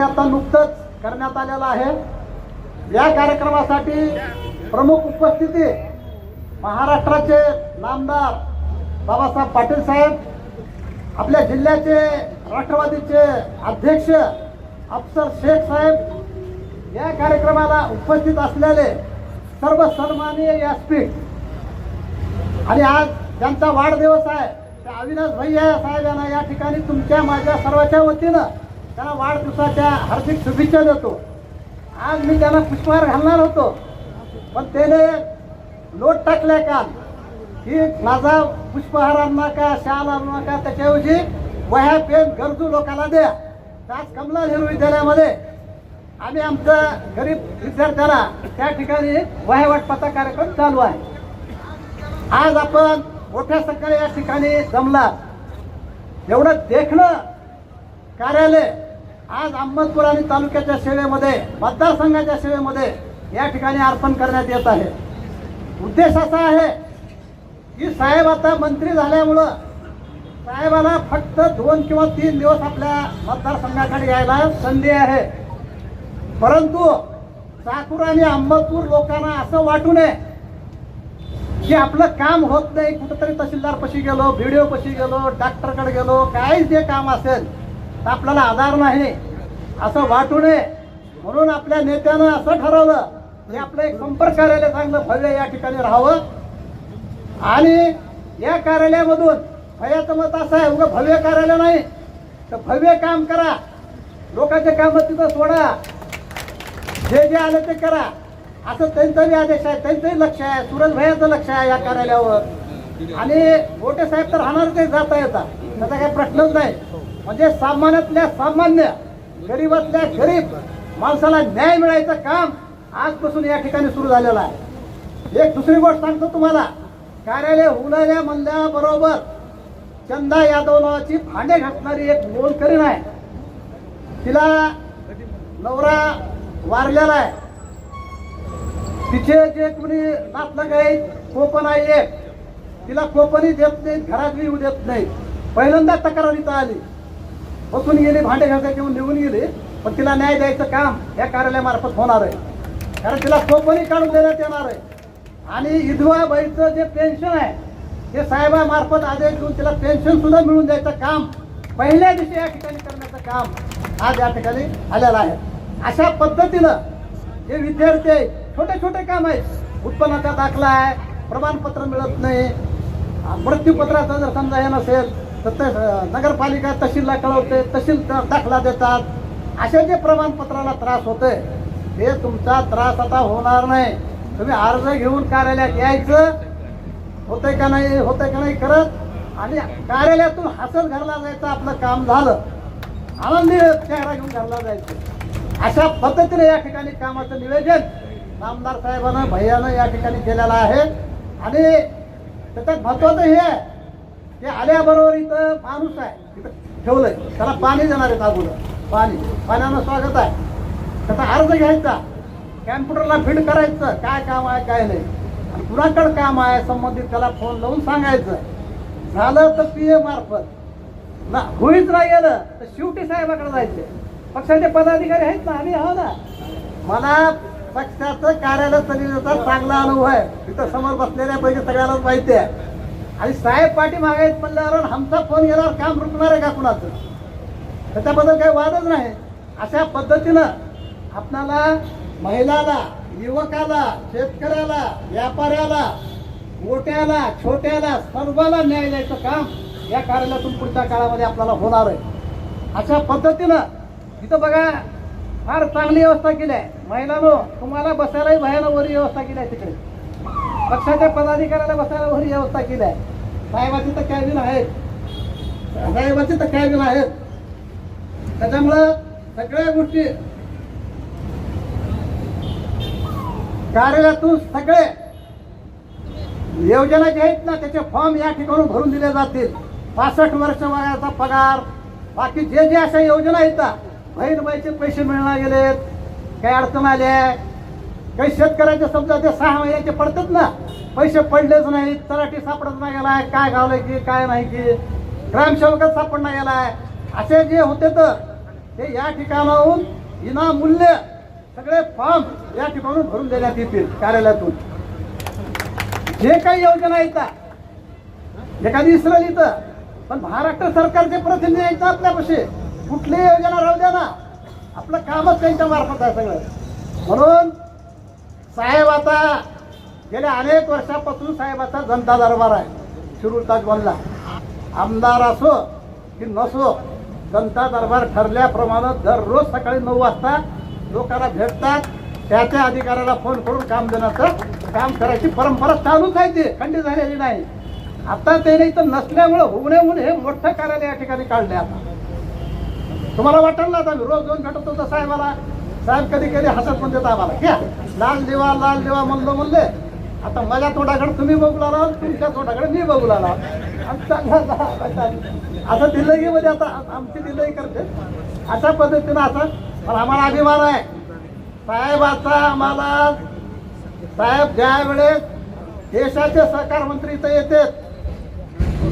आता नुकतंच करण्यात आलेलं आहे. या कार्यक्रमासाठी प्रमुख उपस्थिती महाराष्ट्राचे नामदार बाबासाहेब पाटील साहेब आपल्या जिल्ह्याचे राष्ट्रवादीचे अध्यक्ष अफसर शेख साहेब या कार्यक्रमाला उपस्थित असलेले सर्व सन्मानीय व्यासपीठ आणि आज त्यांचा वाढदिवस आहे त्या अविनाश भैया साहेब यांना या ठिकाणी तुमच्या माझ्या सर्वांच्या वतीनं त्या वाढदिवसाच्या हार्दिक शुभेच्छा देतो. आज मी त्यांना पुष्पहार घालणार होतो. पण त्याने लोट टाकल्या काल की माझा पुष्पहार का शाल आणू नका त्याच्याऐवजी वह्या पेन गरजू लोकांना द्या. आज कमला नेहरू विद्यालयामध्ये आम्ही आमच्या गरीब विद्यार्थ्याला त्या ठिकाणी वह्या वाटपाचा कार्यक्रम चालू आहे. आज आपण मोठ्या संख्येने या ठिकाणी जमला एवढं देखणं कार्यालय आज अहमदपूर आणि तालुक्याच्या सेवेमध्ये मतदारसंघाच्या सेवेमध्ये या ठिकाणी अर्पण करण्यात येत आहे. उद्देश असा आहे की साहेब आता मंत्री झाल्यामुळं साहेबाला फक्त दोन किंवा तीन दिवस आपल्या मतदारसंघाकडे यायला संधी आहे. परंतु चाकूर आणि अहमदपूर लोकांना असं वाटू नये की आपलं काम होत नाही. कुठंतरी तहसीलदारपाशी गेलो व्हिडिओ पशी गेलो डॉक्टरकडे गेलो काहीच जे काम असेल तर आपल्याला आधार नाही. असं वाटू नये. म्हणून आपल्या नेत्यानं असं ठरवलं की आपलं एक संपर्क कार्यालय चांगलं भव्य या ठिकाणी राहावं. आणि या कार्यालयामधून भयाचं मत असं आहे उगं भव्य कार्यालय नाही. तर भव्य काम करा. लोकांचे काम तिथं सोडा. जे जे आलं ते करा. असं त्यांचाही आदेश आहे त्यांचंही लक्ष आहे सुरज भैयाचं लक्ष आहे या कार्यालयावर. आणि मोठे साहेब तर राहणारच जाता येतात त्याचा काही प्रश्नच नाही. म्हणजे सामान्यातल्या सामान्य गरीबातल्या गरीब माणसाला न्याय मिळायचं काम आजपासून या ठिकाणी सुरू झालेलं आहे. एक दुसरी गोष्ट सांगतो तुम्हाला. कार्यालय हुलाल्या म्हणल्याबरोबर चंदा यादव नावाची भांडे घातणारी एक मोलकरीण आहे तिला नवरा वारलेला आहे. तिचे जे कोणी नातलग आहे कोपन आहे एक तिला कोपनही देत नाहीत घरात येऊ देत नाही पहिल्यांदा तक्रार इथं आली. बसून गेले भांडे घालता घेऊन निघून गेले. पण तिला न्याय द्यायचं काम या कार्यालयामार्फत होणार आहे. कारण तिला सोपणी काढून देण्यात येणार आहे. आणि विधवा बाईचं जे पेन्शन आहे ते साहेबामार्फत आदेश देऊन तिला पेन्शन सुद्धा मिळून द्यायचं काम पहिल्या दिवशी या ठिकाणी करण्याचं काम आज या ठिकाणी आलेलं आहे. अशा पद्धतीनं हे विद्यार्थी आहे छोटे छोटे काम आहेत. उत्पन्नाचा दाखला आहे प्रमाणपत्र मिळत नाही. मृत्यूपत्राचं जर समजा हे नसेल तर ते नगरपालिका तहसीलला कळवते तहसील दाखला देतात. अशा जे प्रमाणपत्राला त्रास होतोय हे तुमचा त्रास आता होणार नाही. तुम्ही अर्ज घेऊन कार्यालयात यायचं होतंय का नाही होतंय का नाही करत आणि कार्यालयातून हसत घरला जायचं आपलं काम झालं. आनंदी चेहरा घेऊन घरला जायचं. अशा पद्धतीने या ठिकाणी कामाचं निवेदन आमदार साहेबानं भैयानं या ठिकाणी केलेलं आहे. आणि त्याच्यात महत्वाचं हे आहे की आल्याबरोबर इथं माणूस आहे. इथं ठेवलंय. त्याला पाणी देणार आहेत अगोदर. पाणी. पाण्यानं स्वागत आहे. त्याचा अर्ज घ्यायचा. कॅम्प्युटरला फीड करायचं. काय काम आहे काय नाही. आणि कुणाकडं काम आहे संबंधित त्याला फोन लावून सांगायचं. झालं तर पी ए मार्फत. ना होईच नाही गेलं तर शेवटी साहेबाकडे जायचे. पक्षाचे पदाधिकारी आहेत ना आम्ही आहो ना. मला पक्षाचं कार्यालय चालविण्याचा चांगला अनुभव आहे. तिथं समोर बसलेल्या पैकी सगळ्यालाच माहिती आहे. आणि साहेब पाठी मागायत म्हणल्यावर आमचा फोन गेल्यावर काम रुकणार आहे का कुणाचं? त्याच्याबद्दल काही वादच नाही. अशा पद्धतीनं आपणाला महिलाला युवकाला शेतकऱ्याला व्यापाऱ्याला मोठ्याला छोट्याला सर्वाला न्याय द्यायचं काम या कार्यालयातून पुढच्या काळामध्ये आपल्याला होणार आहे. अशा पद्धतीनं इथं बघा फार चांगली व्यवस्था केली आहे. महिलांनो तुम्हाला बसायलाही भयानं वरी व्यवस्था केली आहे तिकडे. पक्षाच्या पदाधिकाऱ्याला बसायला वरी व्यवस्था केली आहे. साहेबाची तर कॅबिन आहेत. साहेबाची तर कॅबिन आहेत. त्याच्यामुळं सगळ्या गोष्टी कार्यालयातून सगळे योजना जे आहेत ना त्याचे फॉर्म या ठिकाणी भरून दिले जातील. पासष्ट वर्ष वयाचा पगार बाकी जे जे अशा योजना आहेत ना बहीण बाईचे पैसे मिळणार गेलेत काही अडचण आल्या काही शेतकऱ्याचे समजा ते सहा महिन्याचे पडतात ना पैसे पडलेच नाहीत तलाठी सापडत नाही गेलाय काय घावलंय की काय नाही की ग्रामसेवकच सापडणार गेलाय. असे जे होते तर ते या ठिकाणाहून विनामूल्य सगळे फॉर्म या ठिकाणून भरून देण्यात येतील कार्यालयातून. जे काही योजना येतात एखादी इसरल इथं पण महाराष्ट्र सरकारचे प्रतिनिधी यायचं आपल्यापाशी कुठलीही योजना राहू द्या ना आपलं कामच त्यांच्या मार्फत आहे सगळं. म्हणून साहेबाचा गेल्या अनेक वर्षापासून साहेबाचा जनता दरबार आहे. शिरूर ताजमहलला. आमदार असो की नसो जनता दरबार ठरल्याप्रमाणे दररोज सकाळी नऊ वाजता लोकांना भेटतात. त्याच्या अधिकाऱ्याला फोन करून काम देण्याचं काम करायची परंपरा चालूच आहे ती. खंडित झालेली नाही. आता ते नाही तर नसल्यामुळं होऊ नये म्हणून हे मोठं कार्यालय या ठिकाणी काढले आता. तुम्हाला वाटेल ना आता मी रोज दोन भेटत होतो साहेबाला? साहेब कधी कधी हसत पण देत आम्हाला. घ्या. लाल देवा लाल देवा म्हणलं म्हणले. आता माझ्या तोंडाकडे तुम्ही बघू लागला तुमच्या तोंडाकडे मी बघू लागला. आणि चांगला झाला. असं दिल्लगीमध्ये म्हणजे आता आमची दिल्लगी करते. अशा पद्धतीनं असं पण आम्हाला अभिमान आहे. साहेबाचा आम्हाला साहेब ज्या वेळेस देशाचे सहकार मंत्री इथं येते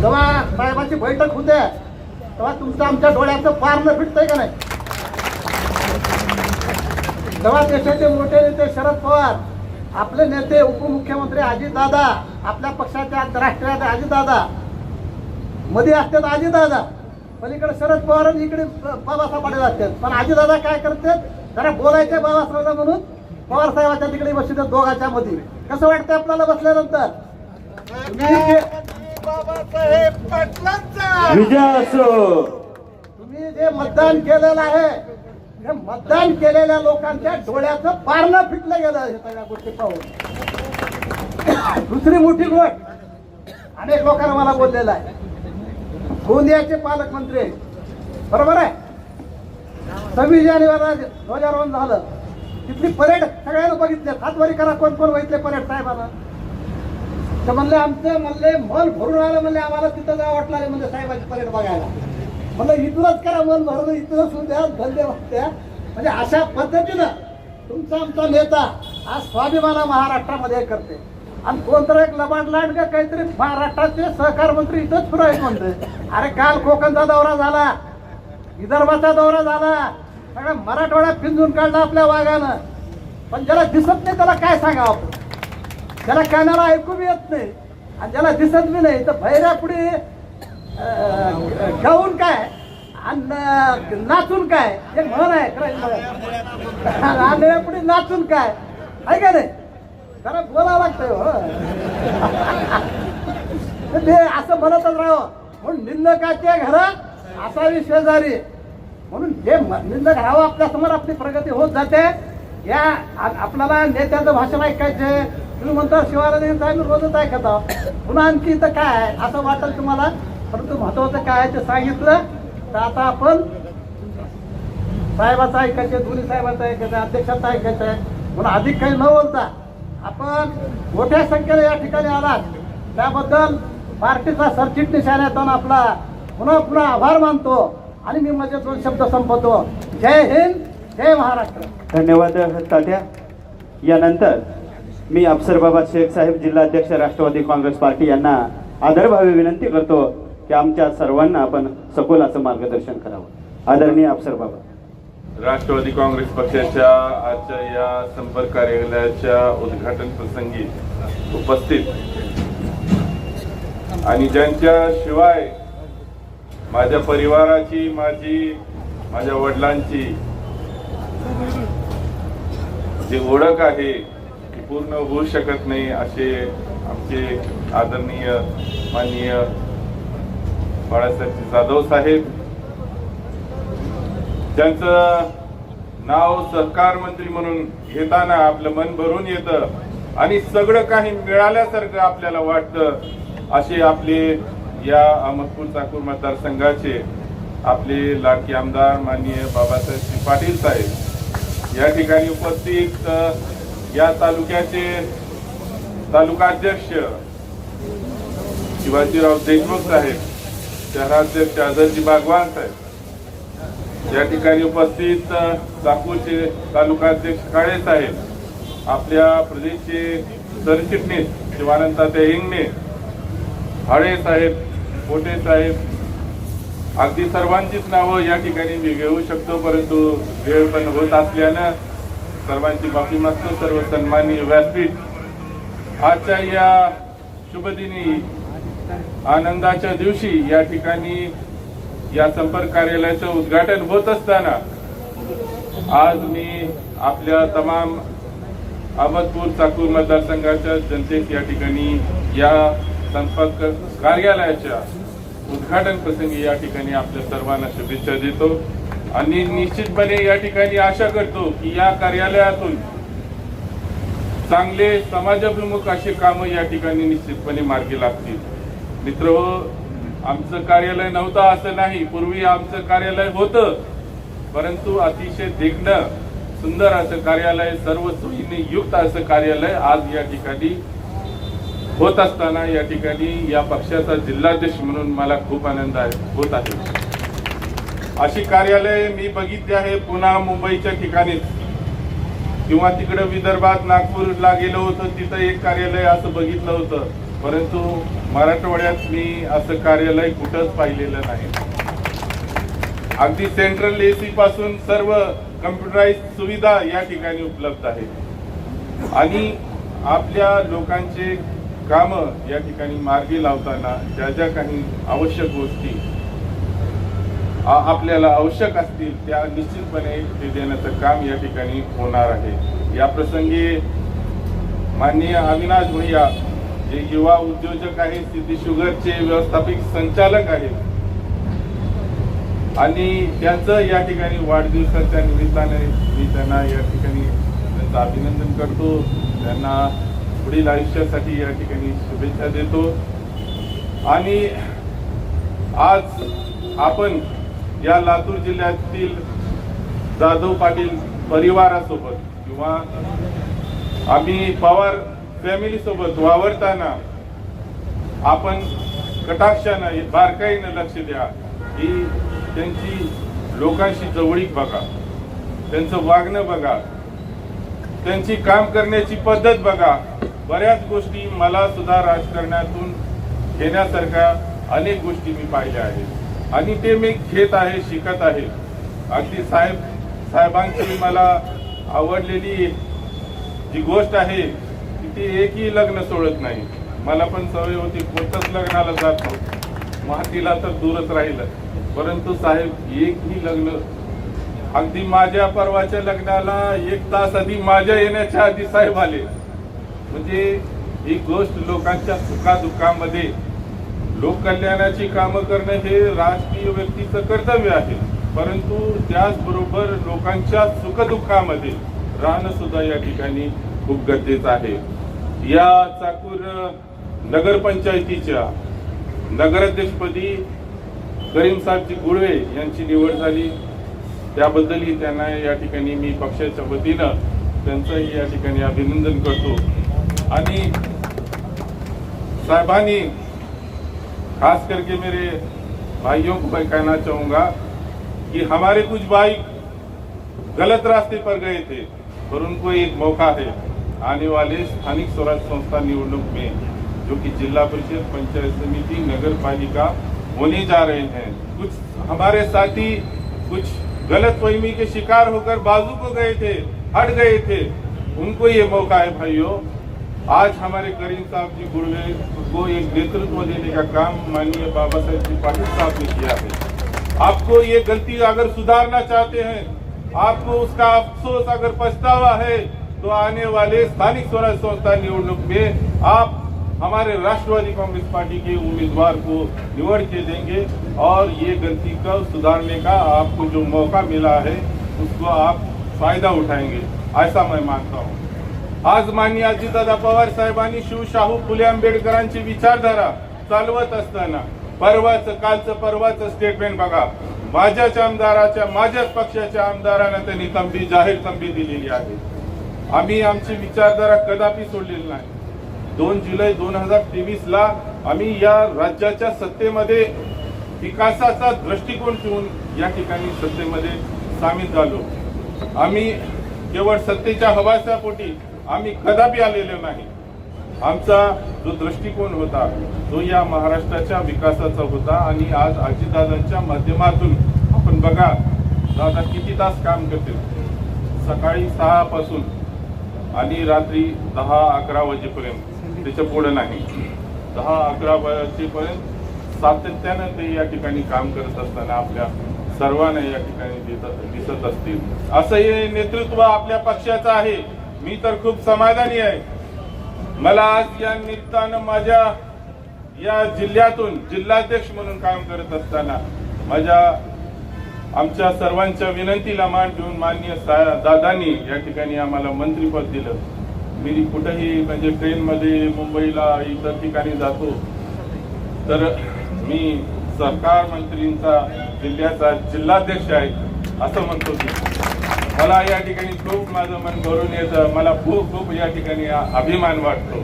जेव्हा साहेबाची बैठक होते तेव्हा तुमचं आमच्या डोळ्याचं पारणं फिटतंय का नाही? तेव्हा देशाचे मोठे नेते शरद पवार आपले नेते उपमुख्यमंत्री अजितदादा आपल्या पक्षाचे राष्ट्रीय अजितदादा मध्ये असतात अजितदादा. पलीकडे शरद पवार आणि इकडे बाबासाहेब पाटील असतात. पण अजितदादा काय करतात? जरा बोलायचे बाबासाहेब म्हणून पवार साहेबाच्या तिकडे बसतात दोघांच्या मध्ये. कसं वाटतं आपल्याला बसल्यानंतर? तुम्ही जे- बाबासाहेब पाटलांचा. विजय असो. तुम्ही जे मतदान केलेलं आहे मतदान केलेल्या लोकांच्या डोळ्याचं पारणं फिटलं गेलं हे सगळ्या गोष्टी पाहून. दुसरी मोठी गोष्ट अनेक लोकांना मला बोललेलं आहे. गोंदियाचे पालकमंत्री बरोबर आहे? सव्वीस जानेवारी ध्वजारोहण झालं. तिथली परेड सगळ्यांना बघितले. हातवारी करा कोण कोण बघितले परेड साहेबांना? तर म्हणले आमचं म्हणले मन भरून आलं म्हणले आम्हाला तिथं जावं वाटलं म्हणजे साहेबांची परेड बघायला. म्हणलं इथूनच करा मन भरलं इथूनच होऊ द्या धन्यवाद द्या. म्हणजे अशा पद्धतीनं तुमचा आमचा नेता आज स्वाभिमाना महाराष्ट्रामध्ये करते. आणि कोणतरी एक लबाड लांड का काहीतरी महाराष्ट्राचे सहकार मंत्री इथंच फिरायचं म्हणते अरे काल कोकणचा दौरा झाला विदर्भाचा दौरा झाला सगळा मराठवाडा पिंजून काढला आपल्या वाघानं. पण ज्याला दिसत नाही त्याला काय सांगावं आपण? त्याला कानाला ऐकू बी येत नाही. आणि ज्याला दिसत बी नाही तर भैऱ्या पुढे अं, गाऊन काय? आणि नाचून काय? एक म्हण आहे खरं आंधळ्या पुढे नाचून काय? आहे का नाही? जरा बोलावं लागतंय हो. ते असं म्हणतच राहावं. म्हणून निंदकाच्या घरात असावी शेजारी. म्हणून जे निंदक राहावं आपल्यासमोर आपली प्रगती होत जाते. या आपल्याला नेत्याचं भाषण ऐकायचे तुम्ही म्हणता शिवाराजांचं आम्ही रोजच ऐकत आहोत पुन्हा आणखी इथं काय असं वाटेल तुम्हाला? परंतु महत्वाचं काय आहे ते सांगितलं तर आता आपण साहेबाचं ऐकायचं दोन्ही साहेबाचं ऐकायचं अध्यक्षाचं ऐकायचं आहे. म्हणून अधिक काही न बोलता आपण मोठ्या संख्येने या ठिकाणी आलात. त्याबद्दल पार्टीचा सरचिटणीस याने आपला. पुन्हा पुन्हा आभार मानतो आणि मी माझे दोन शब्द संपवतो. जय हिंद जय महाराष्ट्र. धन्यवाद तात्या. यानंतर मी अफसर बाबा शेख साहेब जिल्हाध्यक्ष राष्ट्रवादी काँग्रेस पार्टी यांना आदरभावी विनंती करतो. की आमच्या सर्वांना आपण सखोल असं मार्गदर्शन करावं. आदरणीय अफसर बाबा. राष्ट्रवादी काँग्रेस पक्षाच्या आजच्या या संपर्क कार्यालयाच्या उद्घाटन प्रसंगी उपस्थित आणि ज्यांच्या शिवाय माझ्या परिवाराची माझी माझ्या वडिलांची जी ओळख आहे ती पूर्ण होऊ शकत नाही असे आमचे आदरणीय माननीय बाळासाहेब जाधव साहेब. ज्यांचं नाव सहकार मंत्री म्हणून घेताना आपलं मन भरून येतं आणि सगळं काही मिळाल्यासारखं आपल्याला वाटतं असे आपले या अहमदपूर चाकूर मतदारसंघाचे आपले लाडके आमदार माननीय बाबासाहेब श्री पाटील साहेब. या ठिकाणी उपस्थित या तालुक्याचे तालुकाध्यक्ष शिवाजीराव देशमुख साहेब. शहराध्यक्ष आदरजी बागवान साहेब. या ठिकाणी उपस्थित लाकूरचे चाकूरचे तालुकाध्यक्ष काळे साहेब आपल्या प्रदेशचे सरचिटणीस शिवानंदाते हिंगणे हाळे साहेब कोटे साहेब अगदी सर्वांचीच नावं या ठिकाणी मी घेऊ शकतो परंतु वेळ पण होत असल्यानं सर्वांची माफी मागतो सर्व सन्माननीय व्यासपीठ. आजच्या या शुभदिनी आनंदाच्या दिवशी या ठिकाणी या संपर्क कार्यालयाचं उद्घाटन होत असताना आज मी आपल्या तमाम अहमदपूर चाकूर मतदारसंघाच्या जनतेस या ठिकाणी या संपर्क कार्यालयाच्या उद्घाटन प्रसंगी या ठिकाणी आपल्या सर्वांना शुभेच्छा देतो. आणि निश्चितपणे या ठिकाणी आशा करतो की या कार्यालयातून चांगले समाजाभिमुख असे कामं या ठिकाणी निश्चितपणे मार्गी लागतील. मित्र आमचं कार्यालय नव्हतं असं नाही. पूर्वी आमचं कार्यालय होतं. परंतु अतिशय देखणं सुंदर असं कार्यालय सर्व सोयीने युक्त असं कार्यालय आज या ठिकाणी होत असताना या ठिकाणी या पक्षाचा जिल्हाध्यक्ष म्हणून मला खूप आनंद आहे होत आहे. अशी कार्यालय मी बघितली आहे पुन्हा मुंबईच्या ठिकाणीच. किंवा तिकडं विदर्भात नागपूरला गेलो होतो तिथं एक कार्यालय असं बघितलं होतं. परंतु मराठवाड्यात मी असं कार्यालय कुठंच पाहिलेलं नाही. अगदी सेंट्रल एसी पासून सर्व कम्प्युटराइज सुविधा या ठिकाणी उपलब्ध आहे आणि आपल्या लोकांचे काम या ठिकाणी मार्गी लावताना ज्या ज्या काही आवश्यक गोष्टी आपल्याला आवश्यक असतील त्या निश्चितपणे ते देण्याचं काम या ठिकाणी होणार आहे. या प्रसंगी माननीय अविनाश भैया जे युवा उद्योजक आहेत सिद्धी शुगरचे व्यवस्थापिक संचालक आहेत. आणि त्यांचं या ठिकाणी वाढदिवसाच्या निमित्ताने मी त्यांना या ठिकाणी त्यांचं अभिनंदन करतो. त्यांना पुढील आयुष्यासाठी या ठिकाणी शुभेच्छा देतो. आणि आज आपण या लातूर जिल्ह्यातील जाधव पाटील परिवारासोबत किंवा आम्ही पवार फॅमिली सोबत वावरताना आपण कटाक्षानं बारकाईनं लक्ष द्या ही त्यांची लोकांशी जवळीक बघा. त्यांचं वागणं बघा. त्यांची काम करण्याची पद्धत बघा. बऱ्याच गोष्टी मला सुद्धा राजकारणातून घेण्यासारख्या अनेक गोष्टी मी पाहिल्या आहेत. आणि ते मी घेत आहे शिकत आहे. अगदी साहेब साहेबांची मला आवडलेली जी गोष्ट आहे की ती एकही लग्न सोडत नाही. मला पण सवय होती कोणतंच लग्नाला जातो. मातीला तर दूरच राहिलं. परंतु साहेब एकही लग्न अगदी माझ्या परवाच्या लग्नाला एक तास आधी माझ्या येण्याच्या आधी साहेब आले. म्हणजे ही गोष्ट लोकांच्या सुखादुःखामध्ये लोककल्याणाची कामं करणं हे राजकीय व्यक्तीचं कर्तव्य आहे. परंतु त्याचबरोबर लोकांच्या सुखदुःखामध्ये राहणं सुद्धा या ठिकाणी खूप गरजेचं आहे. या चाकूर नगरपंचायतीच्या नगराध्यक्षपदी करीमसाहेबजी गुळवे यांची निवड झाली. त्याबद्दलही त्यांना या ठिकाणी मी पक्षाच्या वतीनं त्यांचंही या ठिकाणी अभिनंदन करतो. आणि साहेबांनी खास करके मेरे भाइयों को मैं कहना चाहूंगा कि हमारे कुछ भाई गलत रास्ते पर गए थे और उनको एक मौका है. आने वाले स्थानिक स्वराज संस्था निवडणूक में, जो कि जिला परिषद, पंचायत समिति, नगर पालिका होने जा रहे हैं। कुछ हमारे साथी कुछ गलत फहमी के शिकार होकर बाजू को गए थे, हट गए थे। उनको ये मौका है भाइयों, आज हमारे करीम साहब जी गुड़वे को एक नेतृत्व देने का काम माननीय बाबा साहेब जी पाटिल साहब ने किया है। आपको ये गलती अगर सुधारना चाहते हैं, आपको उसका अफसोस अगर पछतावा है तो आने वाले स्थानिक स्वराज संस्था निवडणूक में आप हमारे राष्ट्रवादी कांग्रेस पार्टी के उम्मीदवार को निवड़ के देंगे और ये गलती को सुधारने का आपको जो मौका मिला है उसको आप फायदा उठाएंगे ऐसा मैं मानता हूँ। आज माननीय अजितदादा पवार साहेबांनी शिवशाहू फुले आंबेडकरांची विचारधारा चालवत असताना परवाचं कालचं परवाचं स्टेटमेंट बघा. माझ्याच आमदाराच्या माझ्याच पक्षाच्या आमदारांना त्यांनी तंबी जाहीर तंबी दिलेली आहे. आम्ही आमची विचारधारा कदापि सोडलेली नाही. दोन जुलै दोन हजार तेवीस ला आम्ही या राज्याच्या सत्तेमध्ये विकासाचा दृष्टिकोन ठेवून या ठिकाणी सत्तेमध्ये सामील झालो. आम्ही केवळ सत्तेच्या हवासापोटी आम्ही कदापि आलेलो नाही. आमचा जो दृष्टिकोन होता तो या महाराष्ट्राच्या विकासाचा होता आणि आज अजितदादांच्या माध्यमातून आपण बघा दादा किती तास काम करतील? सकाळी सहापासून आणि रात्री दहा अकरा वाजेपर्यंत. त्याच्या पुढे नाही. दहा अकरा वाजेपर्यंत सातत्यानं ते या ठिकाणी काम करत असताना आपल्या सर्वांना या ठिकाणी दिसत दिसत असतील. असं हे नेतृत्व आपल्या पक्षाचं आहे. मी तर खूप समाधानी आहे. मला आज या निमित्तानं माझ्या या जिल्ह्यातून जिल्हाध्यक्ष म्हणून काम करत असताना माझ्या आमच्या सर्वांच्या विनंतीला मान ठेवून माननीय सा- दादांनी या ठिकाणी आम्हाला मंत्रीपद दिलं. मी कुठंही म्हणजे ट्रेनमध्ये मुंबईला इतर ठिकाणी जातो तर मी सरकार मंत्रींचा जिल्ह्याचा जिल्हाध्यक्ष आहे असं म्हणतो की मला या ठिकाणी खूप माझं मन भरून येतं मला खूप खूप या ठिकाणी अभिमान वाटतो.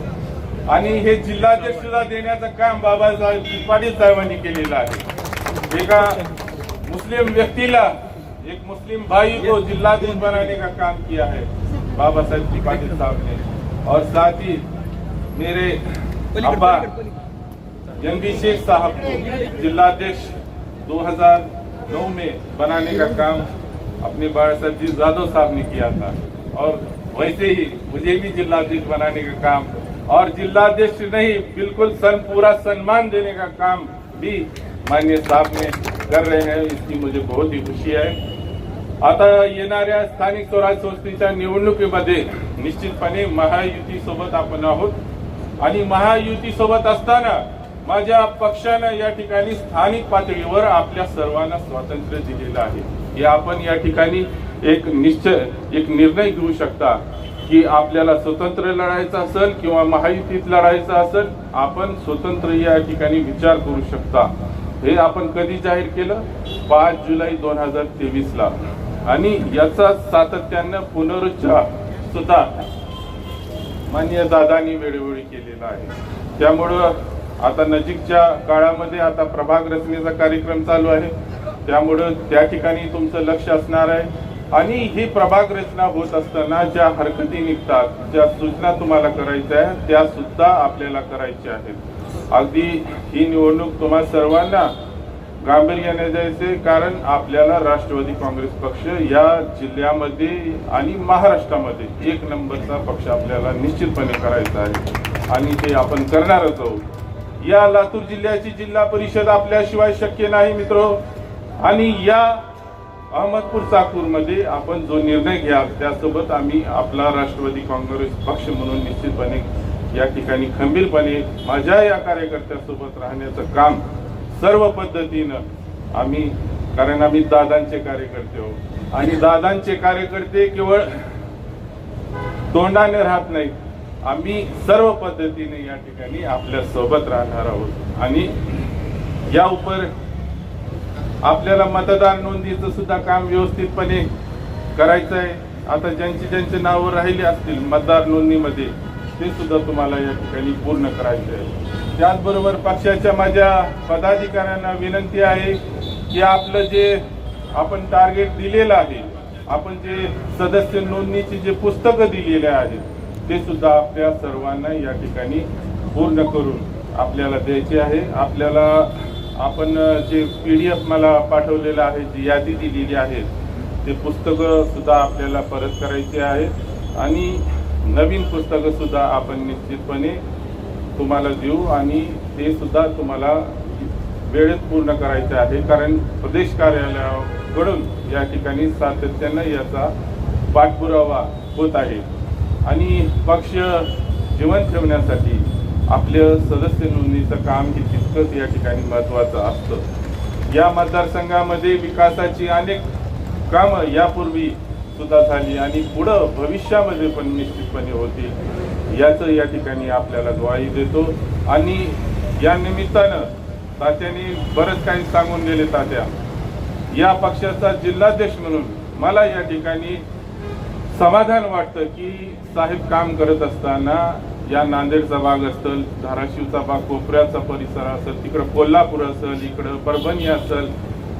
आणि हे जिल्हाध्यक्षला देण्याचं काम बाबासाहेब पाटील साहेबांनी केलेलं आहे. एका मुस्लिम व्यक्तीला एक मुस्लिम भाई को जिलाधीश बनाने का काम किया है बाबा साहेब जी पाटिल साहब ने। और साथ ही मेरे अब्बा जंगी शेख साहब को जिलाध्यक्ष 2009 में बनाने का काम अपने बाबा साहब जी जादव साहब ने किया था। और वैसे ही मुझे भी जिलाध्यक्ष बनाने का काम और जिलाध्यक्ष नहीं बिल्कुल सन पूरा सम्मान देने का काम भी माननीय साहब ने कर रहे हैं इसकी मुझे बहुत ही खुशी आहे आता येणाऱ्या स्थानिक स्वराज संस्थेच्या निवडणुकीमध्ये निश्चितपणे महायुती सोबत आपण आहोत. आणि महायुती सोबत असताना माझ्या पक्षानं या ठिकाणी स्थानिक पातळीवर आपल्या सर्वांना स्वातंत्र्य दिलेलं आहे. हे आपण या ठिकाणी एक निश्चय एक निर्णय घेऊ शकता की आपल्याला स्वतंत्र लढायचं असेल किंवा महायुतीत लढायचं असेल आपण स्वतंत्र या ठिकाणी विचार करू शकता. हे आपण कधी जाहीर केलं? पाच जुलै दोन हजार तेवीस ला आणि याचा सातत्यानं पुनरुच्चार सुद्धा मान्य दादांनी वेळोवेळी केलेला आहे. त्यामुळं आता नजीकच्या काळामध्ये आता प्रभाग रचनेचा कार्यक्रम चालू आहे. त्यामुळं त्या ठिकाणी तुमचं लक्ष असणार आहे. आणि ही प्रभाग रचना होत असताना ज्या हरकती निघतात ज्या सूचना तुम्हाला करायच्या आहेत त्या सुद्धा आपल्याला करायच्या आहेत. अगदी ही निवडणूक तुम्हा सर्वांना गांभीर्याने जायचे कारण आपल्याला राष्ट्रवादी काँग्रेस पक्ष या जिल्ह्यामध्ये आणि महाराष्ट्रामध्ये एक नंबरचा पक्ष आपल्याला निश्चितपणे करायचा आहे. आणि ते आपण करणारच आहोत. या लातूर जिल्ह्याची जिल्हा परिषद आपल्याशिवाय शक्य नाही मित्र. आणि या अहमदपूर चाकूरमध्ये आपण जो निर्णय घ्या त्यासोबत आम्ही आपला राष्ट्रवादी काँग्रेस पक्ष म्हणून निश्चितपणे या ठिकाणी खंबीरपणे माझ्या या कार्यकर्त्यासोबत राहण्याचं काम सर्व पद्धतीनं आम्ही कारण आम्ही दादांचे कार्यकर्ते आहोत. आणि दादांचे कार्यकर्ते केवळ तोंडाने राहत नाहीत. आम्ही सर्व पद्धतीने या ठिकाणी आपल्यासोबत राहणार आहोत. आणि या उपर आपल्याला मतदार नोंदीचं सुद्धा काम व्यवस्थितपणे करायचं आहे आता ज्यांची ज्यांची नावं राहिली असतील मतदार नोंदणीमध्ये ते सुद्धा तुम्हाला या ठिकाणी पूर्ण करायचे आहे त्याचबरोबर पक्षाच्या माझ्या पदाधिकाऱ्यांना विनंती आहे की आपलं जे आपण टार्गेट दिलेलं आहे आपण जे सदस्य नोंदणीची जे पुस्तकं दिलेले आहेत ते सुद्धा आपल्या सर्वांना या ठिकाणी पूर्ण करून आपल्याला द्यायचे आहे. आपल्याला आपण जे पी डी एफ मला पाठवलेलं आहे जी यादी दिलेली आहे ते पुस्तकं सुद्धा आपल्याला परत करायची आहेत आणि नवीन पुस्तकं सुद्धा आपण निश्चितपणे तुम्हाला देऊ आणि ते सुद्धा तुम्हाला वेळेत पूर्ण करायचे आहे. कारण प्रदेश कार्यालयाकडून या ठिकाणी सातत्यानं याचा पाठपुरावा होत आहे. आणि पक्ष जिवंत ठेवण्यासाठी आपलं सदस्य नोंदणीचं काम हे तितकंच या ठिकाणी महत्त्वाचं असतं. या मतदारसंघामध्ये विकासाची अनेक कामं यापूर्वी सुद्धा झाली आणि पुढं भविष्यामध्ये पण निश्चितपणे होतील याचं या ठिकाणी आपल्याला ग्वाही देतो. आणि या निमित्तानं तात्याने बरंच काही सांगून गेले तात्या. या पक्षाचा जिल्हाध्यक्ष म्हणून मला या ठिकाणी समाधान वाटतं की साहेब काम करत असताना या नांदेडचा भाग असेल धाराशिवचा भाग कोपऱ्याचा परिसर असेल तिकडं कोल्हापूर असेल इकडं परभणी असेल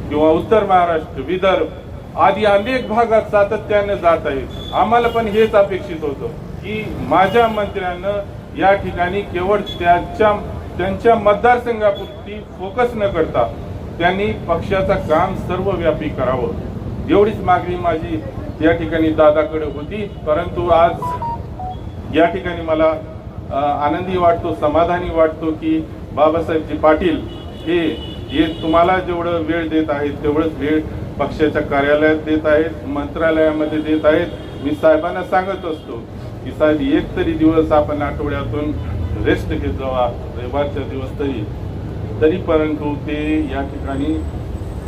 किंवा उत्तर महाराष्ट्र विदर्भ आधी अनेक भागात सातत्याने जात आहेत. आम्हाला पण हेच अपेक्षित होतं की माझ्या मंत्र्यानं या ठिकाणी केवळ त्यांच्या त्यांच्या मतदारसंघापुरती फोकस न करता त्यांनी पक्षाचं काम सर्वव्यापी करावं. एवढीच मागणी माझी या ठिकाणी दादाकडे होती. परंतु आज या ठिकाणी मला आनंदी वाटतो समाधानी वाटतो की बाबासाहेबजी पाटील हे हे तुम्हाला जेवढं वेळ देत आहेत तेवढंच वेळ पक्षाच्या कार्यालयात देत आहेत मंत्रालयामध्ये देत आहेत. मी साहेबांना सांगत असतो की साहेब एक तरी दिवस आपण आठवड्यातून रेस्ट घेत जावा. रविवारच्या दिवस तरी तरी परंतु ते या ठिकाणी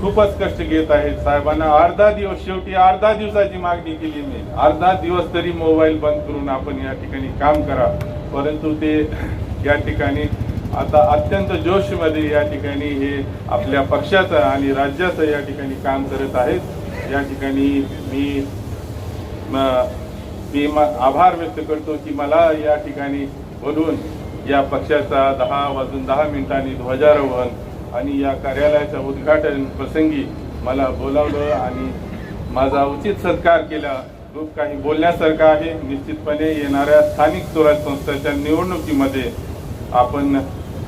खूपच कष्ट घेत आहेत. साहेबांना अर्धा दिवस शेवटी अर्धा दिवसाची मागणी केली मी. अर्धा दिवस तरी मोबाईल बंद करून आपण या ठिकाणी काम करा. परंतु ते या ठिकाणी आता अत्यंत जोशमध्ये या ठिकाणी हे आपल्या पक्षाचं आणि राज्याचं या ठिकाणी काम करत आहेत. या ठिकाणी मी म- मी म- आभार व्यक्त करतो की मला या ठिकाणी बोलून या पक्षाचा दहा वाजून दहा मिनिटांनी ध्वजारोहण आणि या कार्यालयाच्या उद्घाटन प्रसंगी मला बोलावलं आणि माझा उचित सत्कार केला. खूप काही बोलण्यासारखं आहे. निश्चितपणे येणाऱ्या स्थानिक स्वराज संस्थेच्या निवडणुकीमध्ये आपण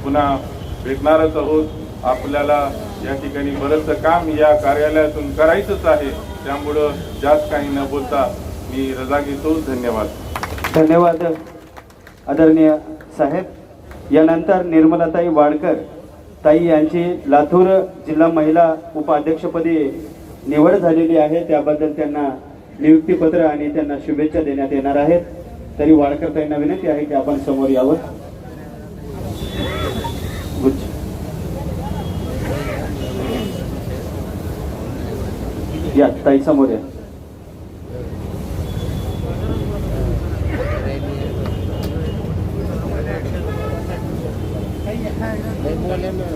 पुन्हा भेटणारच आहोत. आपल्याला या ठिकाणी बरंचसं काम या कार्यालयातून करायचंच आहे. त्यामुळं जास्त काही न बोलता मी रजा घेतो. धन्यवाद. धन्यवाद आदरणीय साहेब. यानंतर निर्मलाताई वाडकर ताई यांची लातूर जिल्हा महिला उपाध्यक्षपदी निवड झालेली आहे. त्याबद्दल त्यांना नियुक्तीपत्र आणि त्यांना शुभेच्छा देण्यात येणार आहेत. तरी वाडकर ताईंना विनंती आहे की आपण समोर यावं. या ताई समोर या Lấy mua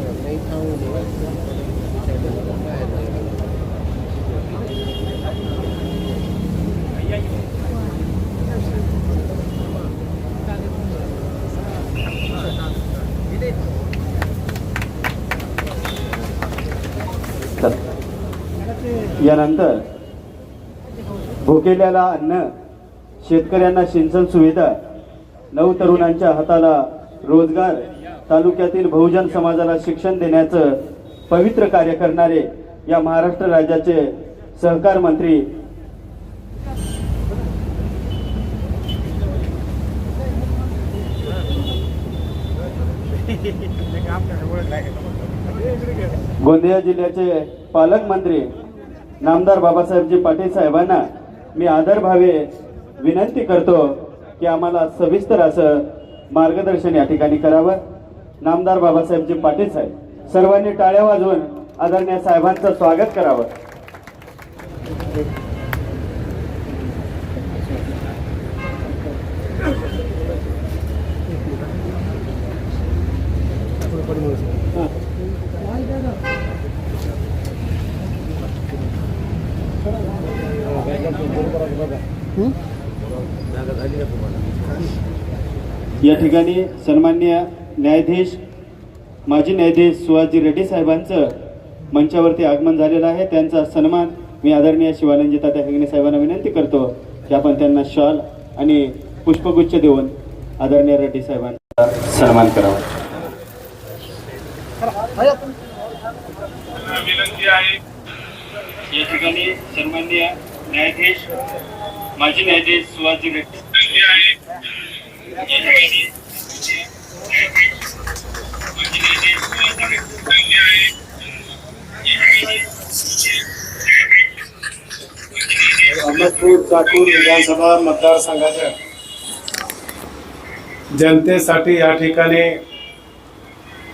यानंतर भुकेल्याला अन्न शेतकऱ्यांना सिंचन सुविधा नऊ तरुणांच्या हाताला रोजगार तालुक्यातील बहुजन समाजाला शिक्षण देण्याचं पवित्र कार्य करणारे या महाराष्ट्र राज्याचे सहकार मंत्री गोंदिया जिल्ह्याचे पालकमंत्री नामदार बाबासाहेबजी पाटील साहेबांना मी आदरभावे विनंती करतो की आम्हाला सविस्तर असं मार्गदर्शन या ठिकाणी करावं. नामदार बाबासाहेबजी पाटील साहेब सर्वांनी टाळ्या वाजवून आदरणीय साहेबांचं स्वागत करावं. या ठिकाणी सन्मान्य न्यायाधीश माजी न्यायाधीश सुहाजी रेड्डी साहेबांचं मंचावरती आगमन झालेलं आहे. त्यांचा सन्मान मी आदरणीय शिवानंदजी तात्या हेगणे साहेबांना विनंती करतो की आपण त्यांना शॉल आणि पुष्पगुच्छ देऊन आदरणीय रेड्डी साहेबांचा सन्मान करावा. विनंती आहे. या ठिकाणी सन्मान्य न्यायाधीश माजी न्यायाधीश सुहाजी रेड्डी आहे अहमदपूर चाकूर विधानसभा मतदारसंघाच्या जनतेसाठी या ठिकाणी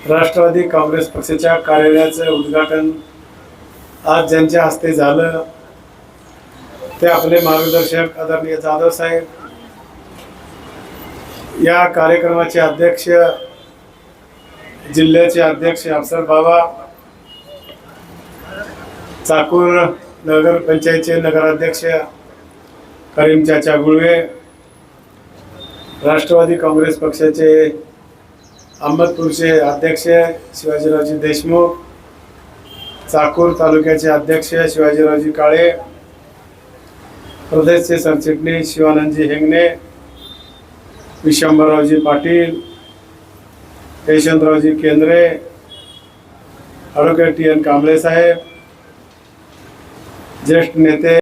राष्ट्रवादी काँग्रेस पक्षाच्या कार्यालयाचं उद्घाटन आज ज्यांच्या हस्ते झालं ते आपले मार्गदर्शक आदरणीय जाधव साहेब या कार्यक्रमाचे अध्यक्ष जिल्ह्याचे अध्यक्ष अफसर बाबा चाकूर नगरपंचायतचे नगराध्यक्ष करीम चाचा गुळवे राष्ट्रवादी काँग्रेस पक्षाचे अहमदपूरचे अध्यक्ष शिवाजीरावजी देशमुख चाकूर तालुक्याचे अध्यक्ष शिवाजीरावजी काळे प्रदेशचे सरचिटणीस Shivanandji Hengane Vishambarraoji Patil Yashwantraoji Kendre advocate T N Kamble saheb ज्येष्ठ नेते